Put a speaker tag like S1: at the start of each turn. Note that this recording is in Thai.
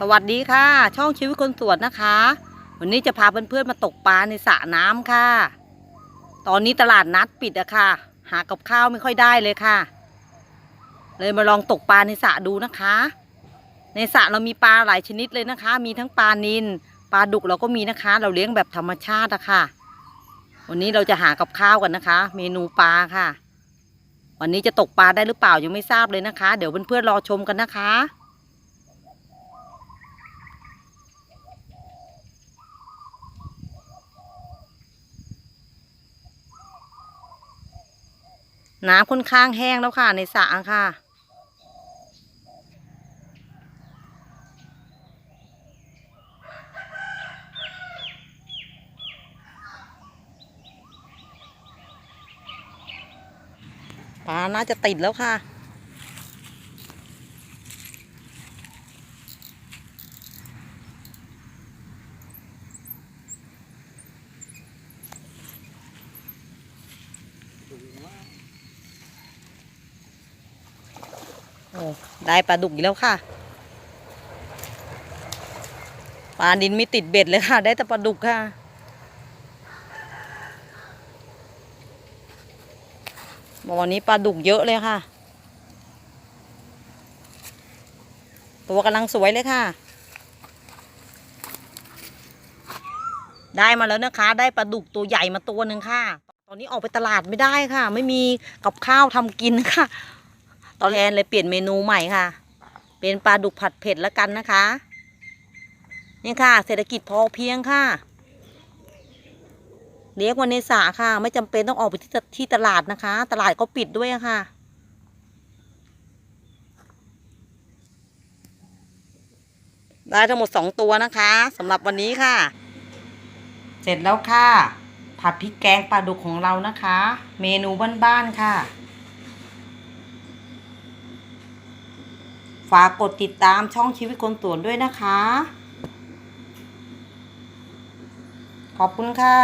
S1: สวัสดีค่ะ ช่องชีวิตคนสวนนะคะ วันนี้จะพาเพื่อนๆมาตกปลาในสระน้ำค่ะ ตอนนี้ตลาดนัดปิดอะค่ะ หากับข้าวไม่ค่อยได้เลยค่ะ เลยมาลองตกปลาในสระดูนะคะ ในสระเรามีปลาหลายชนิดเลยนะคะ มีทั้งปลานิลปลาดุกเราก็มีนะคะ เราเลี้ยงแบบธรรมชาติอะค่ะ วันนี้เราจะหากับข้าวกันนะคะ เมนูปลาค่ะ วันนี้จะตกปลาได้หรือเปล่ายังไม่ทราบเลยนะคะ เดี๋ยวเพื่อนๆรอชมกันนะคะ น้ำค่อนข้างแห้งแล้วค่ะในสระค่ะ ปลาน่าจะติดแล้วค่ะ โอ้ได้ปลาดุกอีกแล้วค่ะ ปลาดินไม่ติดเบ็ดเลยค่ะ ได้แต่ปลาดุกค่ะ วันนี้ปลาดุกเยอะเลยค่ะ ตัวกำลังสวยเลยค่ะ ได้มาแล้วนะคะ ได้ปลาดุกตัวใหญ่มาตัวหนึ่งค่ะ ตอนนี้ออกไปตลาดไม่ได้ค่ะ ไม่มีกับข้าวทำกินค่ะ อนแรกเลยเปลี่ยนเมนูใหม่ค่ะ เป็นปลาดุกผัดเผ็ดแล้วกันนะคะ นี่ค่ะ เศรษฐกิจพอเพียงค่ะเลี้ยงวันในสระค่ะ ไม่จำเป็นต้องออกไปที่ตที่ตลาดนะคะ ตลาดก็ปิดด้วยค่ะ ได้ทั้งหมดสองตัวนะคะสำหรับวันนี้ค่ะ เสร็จแล้วค่ะ ผัดพริกแกงปลาดุกของเรานะคะ เมนูบ้านๆค่ะากกดติดตามช่องชีวิตคนสวนด้วยนะคะ ขอบคุณค่ะ